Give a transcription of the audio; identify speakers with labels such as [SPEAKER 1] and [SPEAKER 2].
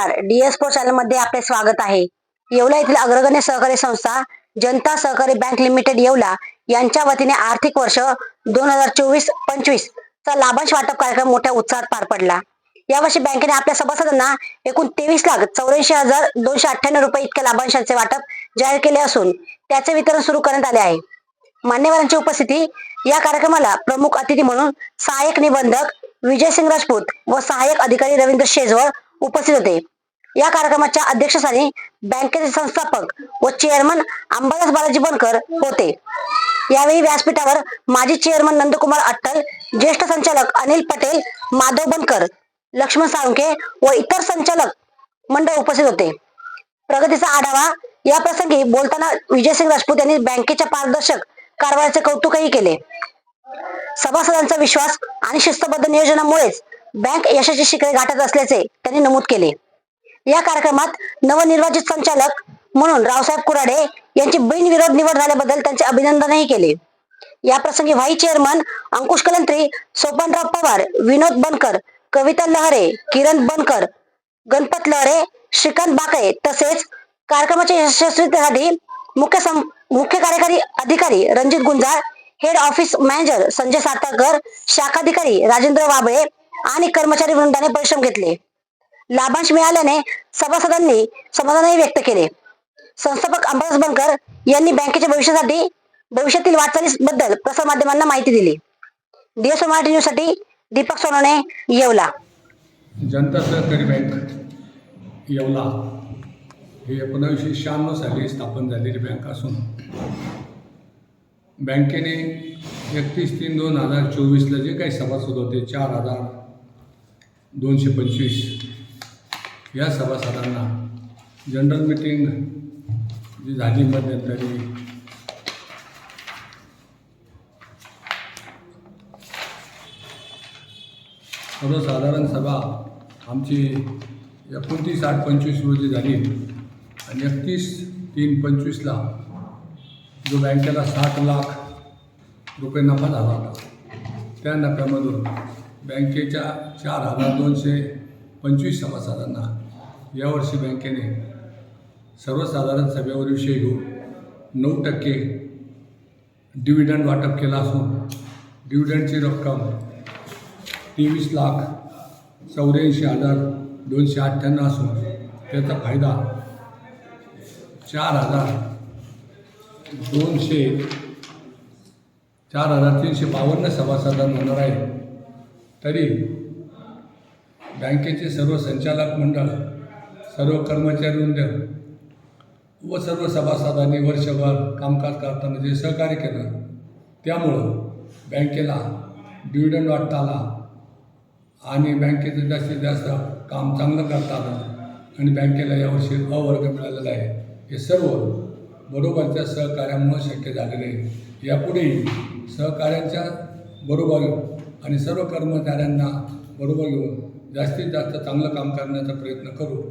[SPEAKER 1] नमस्कार. डीएस चॅनलमध्ये आपले स्वागत आहे. येवला येथील अग्रगण्य सहकारी संस्था जनता सहकारी बँक लिमिटेड येवला यांच्या वतीने आर्थिक वर्ष दोन हजार चोवीस पंचवीस चा लाभांश वाटप कार्यक्रम मोठ्या उत्साहात पार पडला. यावर्षी बँकेने आपल्या सभासदांना एकूण तेवीस लाख चौऱ्याऐंशी हजार दोनशे अठ्ठ्याण्णव रुपये इतक्या लाभांशाचे वाटप जाहीर केले असून त्याचे वितरण सुरू करण्यात आले आहे. मान्यवरांची उपस्थिती या कार्यक्रमाला प्रमुख अतिथी म्हणून सहाय्यक निबंधक विजय सिंग राजपूत व सहाय्यक अधिकारी रवींद्र शेजवळ उपस्थित होते. या कार्यक्रमाच्या अध्यक्षस्थानी बँकेचे संस्थापक व चेअरमन अंबादास बालाजी बनकर होते. यावेळी व्यासपीठावर माजी चेअरमन नंदकुमार अट्टल ज्येष्ठ संचालक अनिल पटेल माधव बनकर लक्ष्मण साळुंके व इतर संचालक मंडळ उपस्थित होते. प्रगतीचा आढावा या प्रसंगी बोलताना विजयसिंग राजपूत यांनी बँकेच्या पारदर्शक कारवाईचे कौतुकही केले. सभासदांचा विश्वास आणि शिस्तबद्ध नियोजनामुळेच बँक यशाची शिखरे गाठत असल्याचे त्यांनी नमूद केले. या कार्यक्रमात नवनिर्वाचित संचालक म्हणून रावसाहेब कुराडे यांची बिनविरोध निवड झाल्याबद्दल त्यांचे अभिनंदनही केले. या प्रसंगी व्हाईस चेअरमन अंकुश कलंत्री सोपानराव पवार विनोद बनकर कविता लहरे किरण बनकर गणपत लहरे श्रीकांत बाकळे तसेच कार्यक्रमाच्या यशस्वीतेसाठी मुख्य सं- मुख्य कार्यकारी अधिकारी Ranjit Gunjal head office manager Sanjay Satarkar शाखाधिकारी Rajendra Wable आणि कर्मचारी वृंदाने परिश्रम घेतले. लाभांश मिळाल्याने सभासदांनी समाधानही व्यक्त केले. संस्थापक अंबादास बनकर यांनी बँकेच्या भविष्यासाठी भविष्यातील वाटचालीबद्दल प्रसारमाध्यमांना माहिती दिली. डीएसओ मराठी न्यूजसाठी दीपक सोनवणे येवला.
[SPEAKER 2] जनता सहकारी बँक येवला. ही एकोणावीसशे शहाण्णव साली स्थापन झालेली बँक असून बँकेने एकतीस तीन दोन हजार चोवीसला जे काही सभासद होते चार हजार दोनशे पंचवीस या सभासदांना जनरल मिटिंग जी झाली मध्यंतरी सर्वसाधारण सभा आमची एकोणतीस आठ पंचवीस रोजी झाली आणि एकतीस तीन पंचवीसला जो बँकेला साठ लाख रुपये नफा झाला होता त्या नफ्यामधून बँकेच्या चार हजार दोनशे पंचवीस सभासदांना यावर्षी बँकेने सर्वसाधारण सभेवर विषय घेऊन नऊ टक्के डिव्हिडंड वाटप केला असून डिव्हिडंडची रक्कम तेवीस लाख चौऱ्याऐंशी हजार दोनशे अठ्ठ्याण्णव असून त्याचा फायदा चार हजार दोनशे चार हजार तीनशे बावन्न सभासदांना होणार आहे. तरी बँकेचे सर्व संचालक मंडळ सर्व कर्मचारी व सर्व सभासदांनी वर्षभर कामकाज करताना जे सहकार्य केलं त्यामुळं बँकेला डिव्हिडंड वाटता आला आणि बँकेचं जास्तीत जास्त काम चांगलं करता आलं आणि बँकेला यावर्षी अवर्ग मिळालेला आहे. हे सर्व बरोबरच्या सहकार्यामुळे शक्य झालेलं आहे. यापुढेही सहकार्यांच्या बरोबर आणि सर्व कर्मचाऱ्यांना बरोबर घेऊन जास्तीत जास्त चांगलं काम करण्याचा प्रयत्न करू.